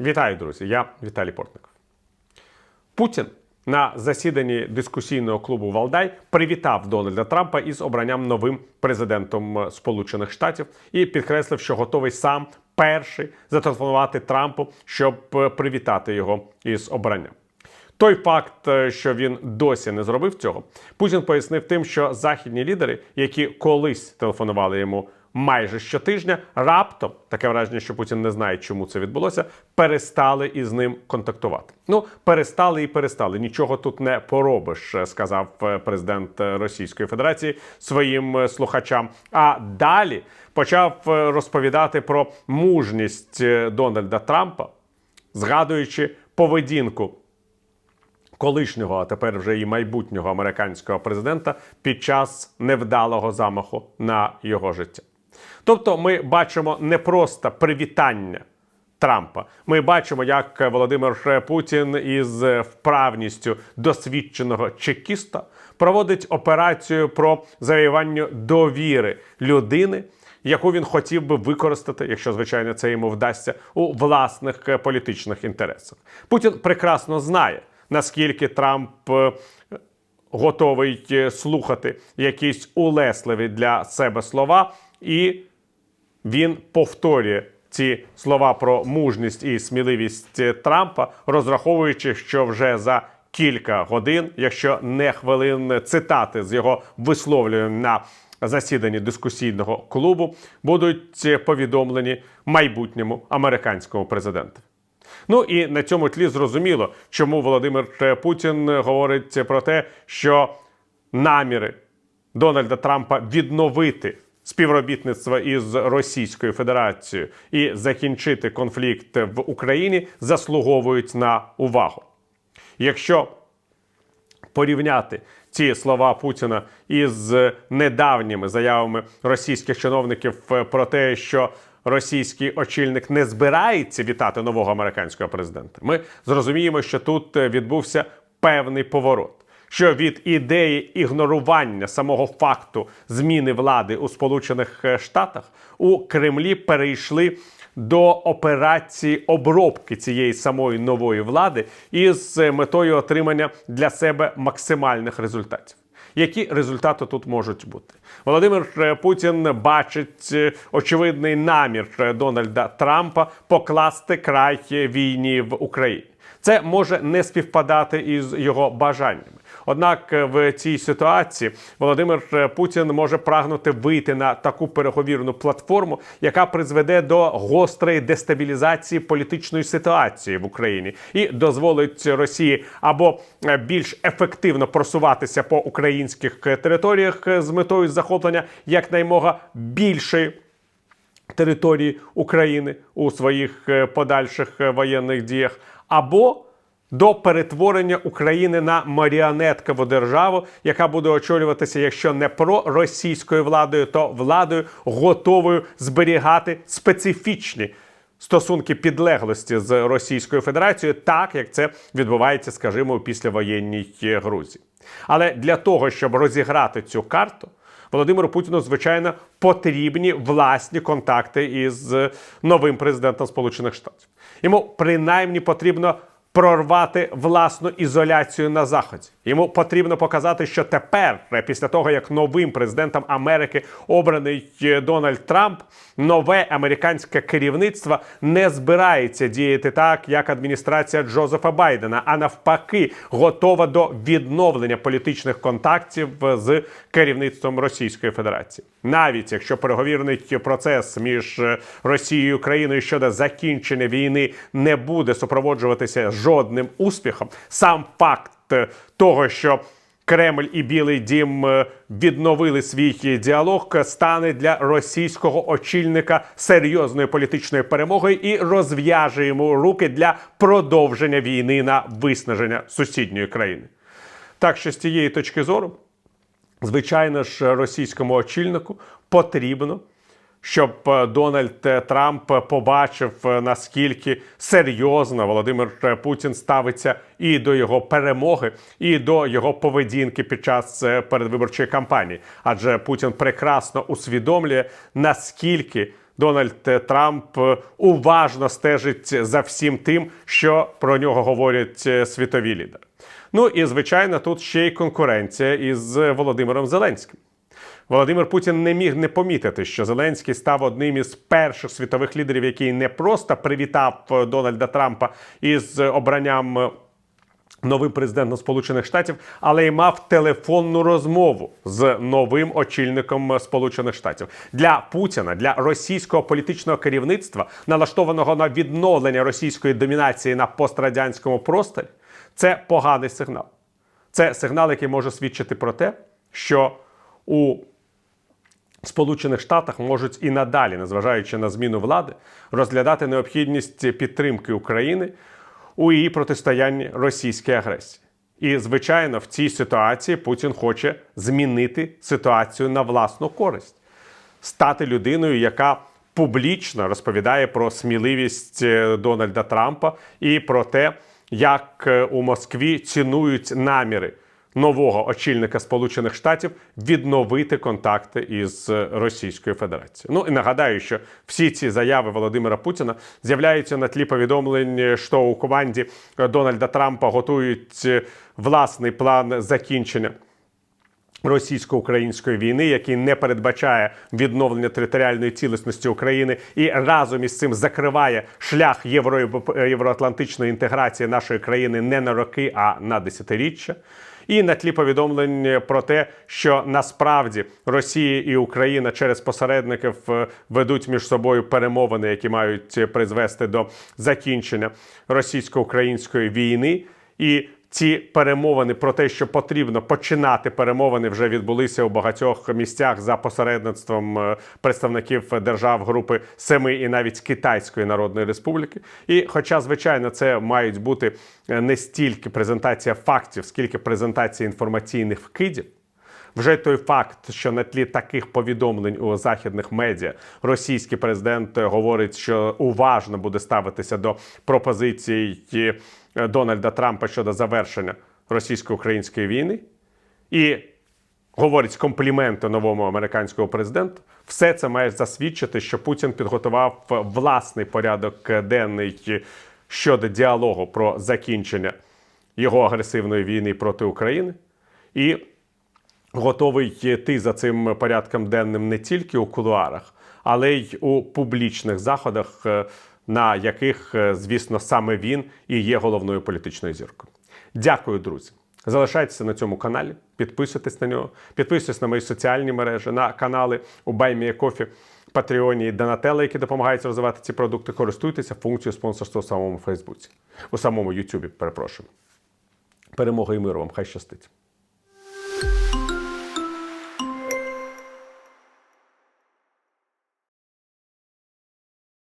Вітаю, друзі! Я Віталій Портников. Путін на засіданні дискусійного клубу Валдай привітав Дональда Трампа із обранням новим президентом Сполучених Штатів і підкреслив, що готовий сам перший зателефонувати Трампу, щоб привітати його із обранням. Той факт, е, що він досі не зробив цього, Путін пояснив тим, що західні лідери, які колись телефонували йому майже щотижня, раптом таке враження, що Путін не знає, чому це відбулося, перестали із ним контактувати. Ну, перестали і перестали. Нічого тут не поробиш, сказав е, президент Російської Федерації своїм е, слухачам. А далі почав е, розповідати про мужність Дональда Трампа, згадуючи поведінку колишнього, а тепер вже і майбутнього американського президента під час невдалого замаху на його життя. Тобто, ми бачимо не просто привітання Трампа. Ми бачимо, як Володимир Путін із вправністю досвідченого чекіста проводить операцію про завоювання довіри людини. Яку він хотів би використати, якщо звичайно це йому вдасться, у власних політичних інтересах. Путін прекрасно знає, наскільки Трамп е, готовий е, слухати якісь улесливі для себе слова, і він повторює ці слова про мужність і сміливість е, Трампа, розраховуючи, що вже за кілька годин, якщо не хвилин цитати з його висловлювань на засіданні дискусійного клубу, будуть е, повідомлені майбутньому американському президенту. Ну і на цьому тлі зрозуміло, чому Володимир е, Путін говорить про те, що наміри Дональда Трампа відновити співробітництво із Російською Федерацією і закінчити конфлікт в Україні заслуговують на увагу. Якщо порівняти ці слова Путіна із недавніми заявами російських чиновників е, про те, що російський очільник не збирається вітати нового американського президента, ми зрозуміємо, що тут е, відбувся певний поворот. Що від ідеї ігнорування самого факту зміни влади у Сполучених е, Штатах у Кремлі перейшли до операції обробки цієї самої нової влади із е, метою отримання для себе максимальних результатів. Які результати тут можуть бути? Володимир е, Путін бачить очевидний намір Дональда Трампа покласти край війні в Україні. Це може не співпадати із його бажаннями. Однак е, в цій ситуації Володимир е, Путін може прагнути вийти на таку переговірну платформу, яка призведе до гострої дестабілізації політичної ситуації в Україні і дозволить Росії або е, більш ефективно просуватися по українських територіях з метою захоплення якнаймога більшої території України у своїх подальших воєнних діях, або до перетворення України на маріонеткову державу, яка буде очолюватися, якщо не проросійською владою, то владою готовою зберігати специфічні стосунки підлеглості з Російською Федерацією, так як це відбувається, скажімо, у післявоєнній Грузії. Але для того, щоб розіграти цю карту, Володимиру Путіну, звичайно, потрібні власні контакти із новим президентом Сполучених Штатів. Йому принаймні потрібно прорвати власну ізоляцію на заході. Йому потрібно показати, що тепер, е, після того як новим президентом Америки обраний е, Дональд Трамп, нове американське керівництво не збирається діяти так, як адміністрація Джозефа Байдена, а навпаки, готова до відновлення політичних контактів з керівництвом Російської Федерації. Навіть якщо переговірний процес між е, Росією і Україною щодо закінчення війни не буде супроводжуватися жодним успіхом, сам факт е, того, що Кремль і Білий Дім е, відновили свій діалог, стане для російського очільника серйозною політичною перемогою і розв'яже йому руки для продовження війни на виснаження сусідньої країни. Так що з цієї точки зору, звичайно ж, російському очільнику потрібно. Щоб е, Дональд е, Трамп побачив, е, наскільки серйозно Володимир Путін ставиться і до його перемоги, і до його поведінки під час передвиборчої кампанії. Адже Путін прекрасно усвідомлює, наскільки Дональд Трамп уважно стежить за всім тим, що про нього говорять світові лідери. Ну і звичайно, тут ще й конкуренція із Володимиром Зеленським. Володимир Путін не міг не помітити, що Зеленський став одним із перших світових лідерів, який не просто привітав е, Дональда Трампа із обранням е, новим президентом Сполучених Штатів, але й мав телефонну розмову з новим очільником Сполучених Штатів для Путіна, для російського політичного керівництва, налаштованого на відновлення російської домінації на пострадянському просторі. Це поганий сигнал. Це сигнал, який може свідчити про те, що у Сполучених Штатах можуть і надалі, незважаючи на зміну влади, розглядати необхідність підтримки України у її протистоянні російській агресії. І, звичайно, в цій ситуації Путін хоче змінити ситуацію на власну користь, стати людиною, яка публічно розповідає про сміливість е, Дональда Трампа і про те, як е, у Москві цінують наміри нового очільника Сполучених Штатів відновити контакти із Російською Федерацією. Ну і нагадаю, що всі ці заяви Володимира Путіна з'являються на тлі повідомлень, що у команді Дональда Трампа готують власний план закінчення. Російсько-української війни, який не передбачає відновлення територіальної цілісності України, і разом із цим закриває шлях євро євроатлантичної інтеграції нашої країни не на роки, а на десятиріччя. І на тлі повідомлень про те, що насправді Росія і Україна через посередників е, ведуть між собою перемовини, які мають призвести до закінчення російсько-української війни. І ці перемовини про те, що потрібно починати перемовини, вже відбулися у багатьох місцях за посередництвом е, представників держав групи Семи і навіть Китайської Народної Республіки. І, хоча, звичайно, це мають бути е, не стільки презентація фактів, скільки презентація інформаційних вкидів. Вже той факт, що на тлі таких повідомлень у західних медіа російський президент говорить, що уважно буде ставитися до пропозицій Дональда Трампа щодо завершення російсько-української війни, і говорить компліменти новому американському президенту, все це має засвідчити, що Путін підготував власний порядок денний щодо діалогу про закінчення його агресивної війни проти України. І готовий йти за цим порядком денним не тільки у кулуарах, але й у публічних заходах, е, на яких, е, звісно, саме він і є головною політичною зіркою. Дякую, друзі. Залишайтеся на цьому каналі, підписуйтесь на нього, підписуйтесь на мої соціальні мережі, на канали у Кофі, Патреоні і Донателла, які допомагають розвивати ці продукти. Користуйтеся функцією спонсорства у самому Фейсбуці, у самому Ютубі. Перепрошую. Перемоги і миру вам, хай щастить.